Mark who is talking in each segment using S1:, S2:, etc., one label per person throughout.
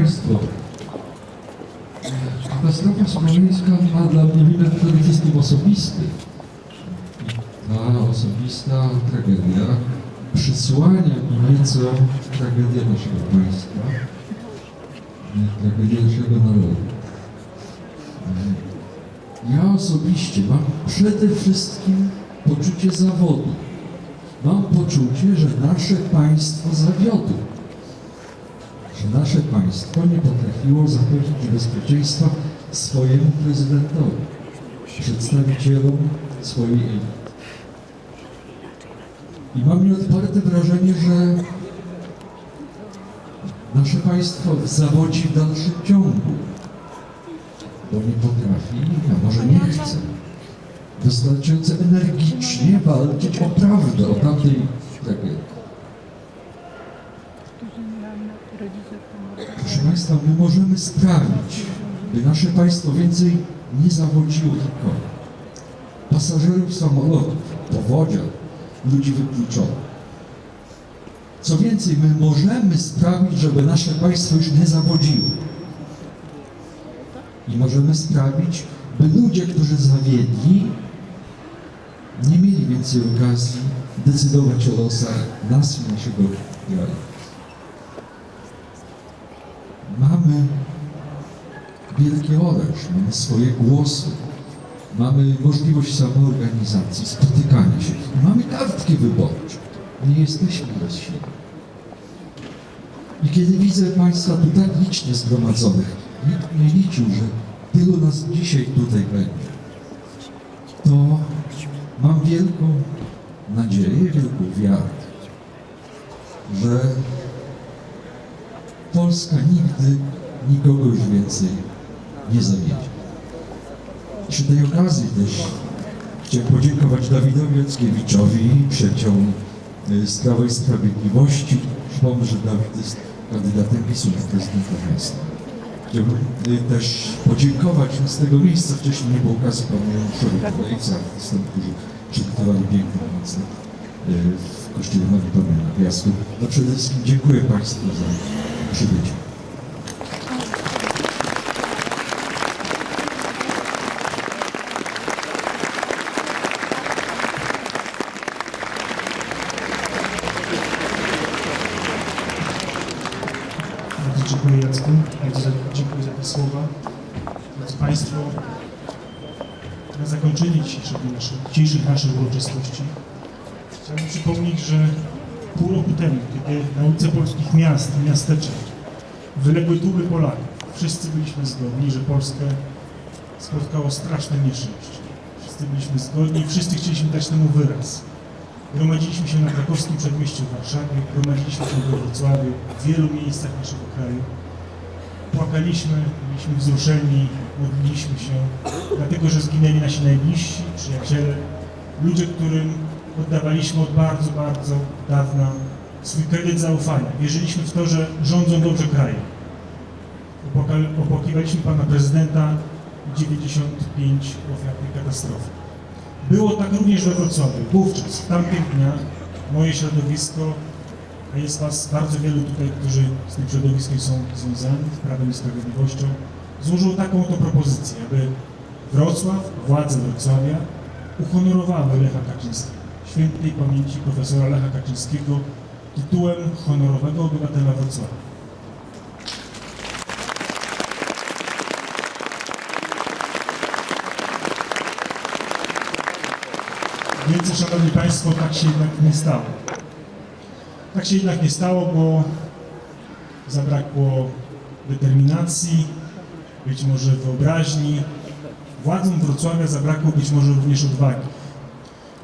S1: Państwo, katastrofa smoleńska ma dla mnie wymiar przede wszystkim osobisty. Ta osobista tragedia przysłania mi nieco tragedię naszego państwa, tragedię naszego narodu. Ja osobiście mam przede wszystkim poczucie zawodu. Mam poczucie, że nasze państwo zawiodło. Że nasze państwo nie potrafiło zapewnić bezpieczeństwa swojemu prezydentowi, przedstawicielom swojej elity. I mam nieodparte wrażenie, że nasze państwo zawodzi w dalszym ciągu, bo nie potrafi, a może nie chce wystarczająco energicznie walczyć o prawdę, o tamtej tragedii. Państwa, my możemy sprawić, by nasze państwo więcej nie zawodziło nikogo. Pasażerów samolotów, powodzian, ludzi wykluczonych. Co więcej, my możemy sprawić, żeby nasze państwo już nie zawodziło. I możemy sprawić, by ludzie, którzy zawiedli, nie mieli więcej okazji decydować o losach nas i naszego kraju. Mamy wielki oręż, mamy swoje głosy, mamy możliwość samoorganizacji, spotykania się, mamy kartki wyborcze. Nie jesteśmy bezsilni. I kiedy widzę Państwa tu tak licznie zgromadzonych, nikt nie liczył, że tylu nas dzisiaj tutaj będzie, to mam wielką nadzieję, wielką wiarę, że Polska nigdy nikogo już więcej nie zawiedzie. Przy tej okazji też chciałem podziękować Dawidowi Jackiewiczowi, przyjaciołom y, z Prawa i Sprawiedliwości. Przypomnę, że Dawid jest kandydatem PiSu na prezydenta miasta. Chciałbym y, też podziękować z tego miejsca, wcześniej nie było okazji panu Januszowi Kolejce, artystom, którzy przygotowali piękny koncert y, w Kościele Marii Panny na Piasku. No przede wszystkim dziękuję Państwu za przybycie.
S2: Bardzo dziękuję Jacku. Bardzo dziękuję za te słowa. Drodzy Państwo, na zakończenie dzisiejszego naszych, dzisiejszych naszych uroczystości chciałbym przypomnieć, że pół roku temu, kiedy na ulice polskich miast i miasteczek wyległy tłumy Polaków, wszyscy byliśmy zgodni, że Polskę spotkało straszne nieszczęście. Wszyscy byliśmy zgodni wszyscy chcieliśmy dać temu wyraz. Gromadziliśmy się na krakowskim przedmieściu w Warszawie, gromadziliśmy się we Wrocławiu, w wielu miejscach naszego kraju. Płakaliśmy, byliśmy wzruszeni, modliliśmy się, dlatego że zginęli nasi najbliżsi, przyjaciele, ludzie, którym oddawaliśmy od bardzo, bardzo dawna swój kredyt zaufania. Wierzyliśmy w to, że rządzą dobrze krajem. Opłakiwaliśmy pana prezydenta i 95 ofiar tej katastrofy. Było tak również we Wrocławiu. Wówczas, w tamtych dniach, moje środowisko, a jest Was bardzo wielu tutaj, którzy z tym środowiskiem są związani, z Prawem i Sprawiedliwością, złożyło taką oto propozycję, aby Wrocław, władze Wrocławia uhonorowały Lecha Kaczyńskiego, świętej pamięci profesora Lecha Kaczyńskiego, tytułem honorowego obywatela Wrocławia. Więc, Szanowni Państwo, tak się jednak nie stało. Tak się jednak nie stało, bo zabrakło determinacji, być może wyobraźni. Władzom Wrocławia zabrakło być może również odwagi.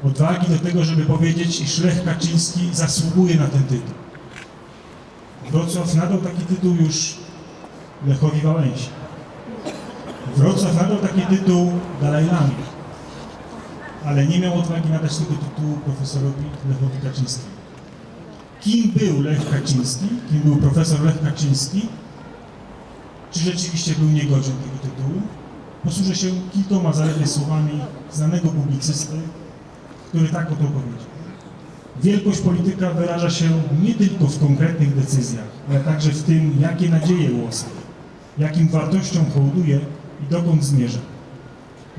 S2: Odwagi do tego, żeby powiedzieć, iż Lech Kaczyński zasługuje na ten tytuł. Wrocław nadał taki tytuł już Lechowi Wałęsie. Wrocław nadał taki tytuł Dalajlamie ale nie miał odwagi nadać tego tytułu profesorowi Lechowi Kaczyńskiemu. Kim był Lech Kaczyński? Kim był profesor Lech Kaczyński? Czy rzeczywiście był niegodzien tego tytułu? Posłużę się kilkoma zaledwie słowami znanego publicysty, który tak oto powiedział. Wielkość polityka wyraża się nie tylko w konkretnych decyzjach, ale także w tym, jakie nadzieje łoska, jakim wartościom hołduje i dokąd zmierza.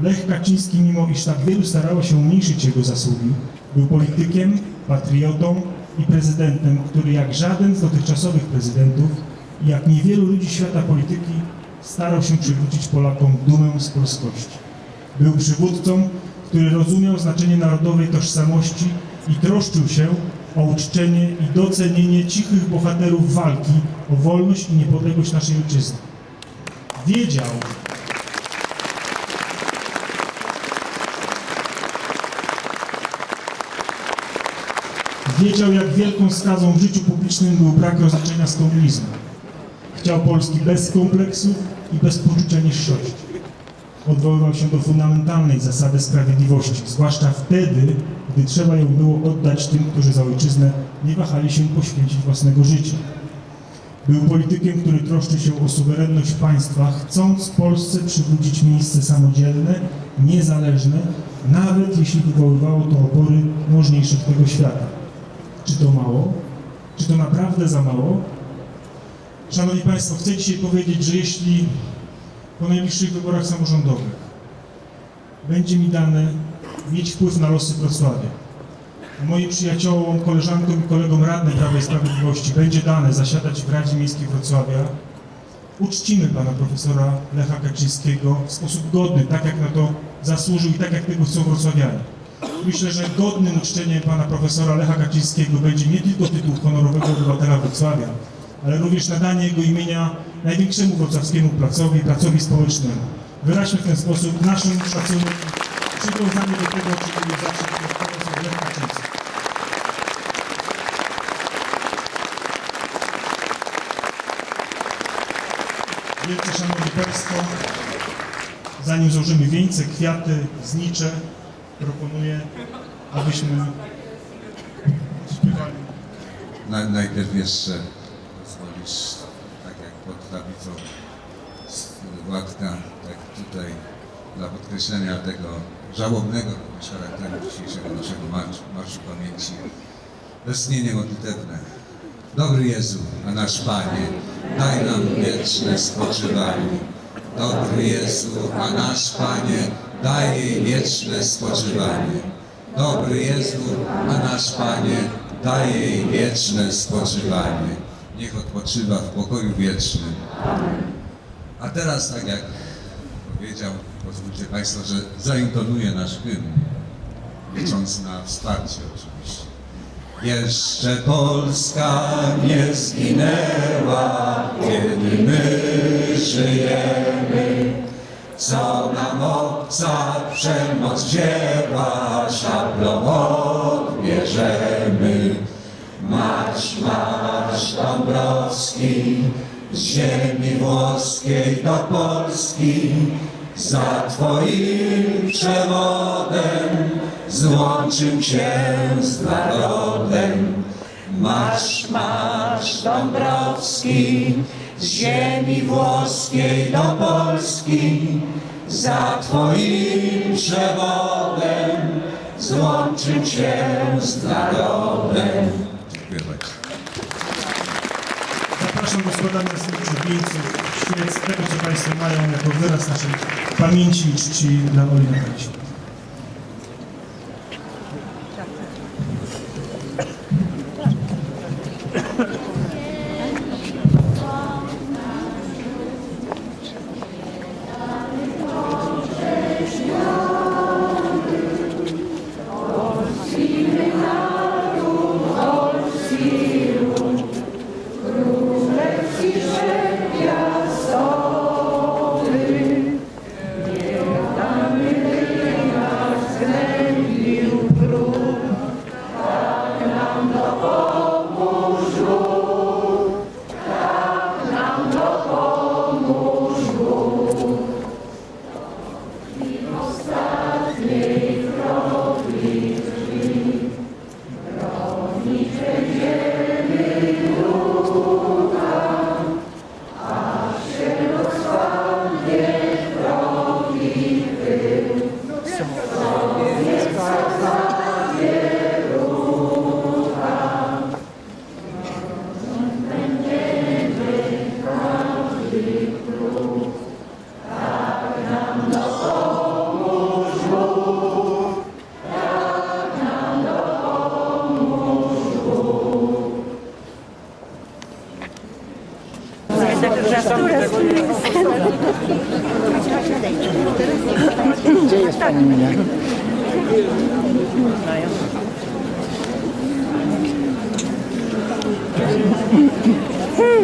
S2: Lech Kaczyński, mimo iż tak wielu starało się umniejszyć jego zasługi, był politykiem, patriotą i prezydentem, który jak żaden z dotychczasowych prezydentów i jak niewielu ludzi świata polityki starał się przywrócić Polakom dumę z polskości. Był przywódcą, który rozumiał znaczenie narodowej tożsamości i troszczył się o uczczenie i docenienie cichych bohaterów walki o wolność i niepodległość naszej ojczyzny. Wiedział, Wiedział, jak wielką skazą w życiu publicznym był brak rozliczenia z komunizmem. Chciał Polski bez kompleksów i bez poczucia niższości. Odwoływał się do fundamentalnej zasady sprawiedliwości, zwłaszcza wtedy, gdy trzeba ją było oddać tym, którzy za ojczyznę nie wahali się poświęcić własnego życia. Był politykiem, który troszczy się o suwerenność państwa, chcąc Polsce przywrócić miejsce samodzielne, niezależne, nawet jeśli wywoływało to opory możniejszych tego świata. Czy to mało? Czy to naprawdę za mało? Szanowni Państwo, chcę dzisiaj powiedzieć, że jeśli po najbliższych wyborach samorządowych. Będzie mi dane mieć wpływ na losy Wrocławia, moim przyjaciołom, koleżankom i kolegom radnym Prawa i Sprawiedliwości będzie dane zasiadać w Radzie Miejskiej Wrocławia, uczcimy pana profesora Lecha Kaczyńskiego w sposób godny, tak jak na to zasłużył i tak jak tego chcą wrocławianie. Myślę, że godnym uczczeniem pana profesora Lecha Kaczyńskiego będzie nie tylko tytuł honorowego obywatela Wrocławia, ale również nadanie jego imienia największemu wrocławskiemu placowi, placowi społecznemu. Wyraźmy w ten sposób naszym szacunek przywiązanie do tego, czego był zawsze profesor Lech. Wielce Szanowni Państwo, zanim złożymy wieńce, kwiaty, znicze, proponuję, abyśmy śpiewali.
S3: Na, najpierw jeszcze pozwolisz, z Władka, tak tutaj dla podkreślenia tego żałobnego również charakteru dzisiejszego naszego marszu, marszu pamięci westchnienie modlitewne. Dobry Jezu, a nasz Panie, daj nam wieczne spoczywanie. Dobry Jezu, a nasz Panie, daj jej wieczne spoczywanie. Dobry Jezu, a nasz Panie, daj jej wieczne spoczywanie. Niech odpoczywa w pokoju wiecznym. A teraz, tak jak powiedział, pozwólcie Państwo, że zaintonuję nasz hymn, licząc na wsparcie oczywiście. Jeszcze Polska nie zginęła, kiedy my żyjemy. Co nam obca przemoc wzięła, szablą odbierzemy. Marsz, marsz Dąbrowski, z ziemi włoskiej do Polski, za Twoim przewodem złączył się z narodem. Marsz, marsz Dąbrowski, z ziemi włoskiej do Polski, za Twoim przewodem złączył się z narodem.
S2: Do składania następnych wieńców, świec, tego co Państwo mają jako wyraz naszej pamięci i czci dla Oli Natalii.
S4: vossas leis.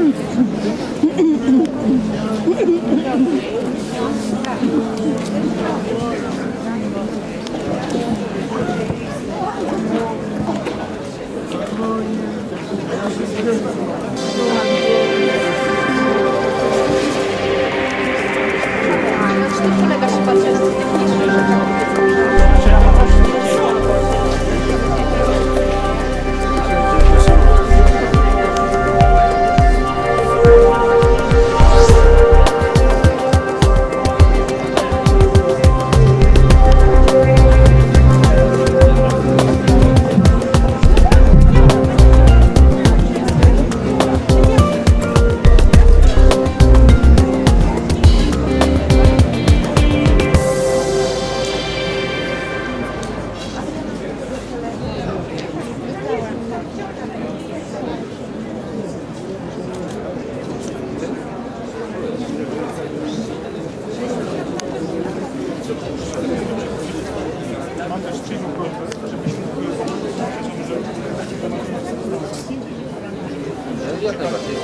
S4: うん。করতে পারছি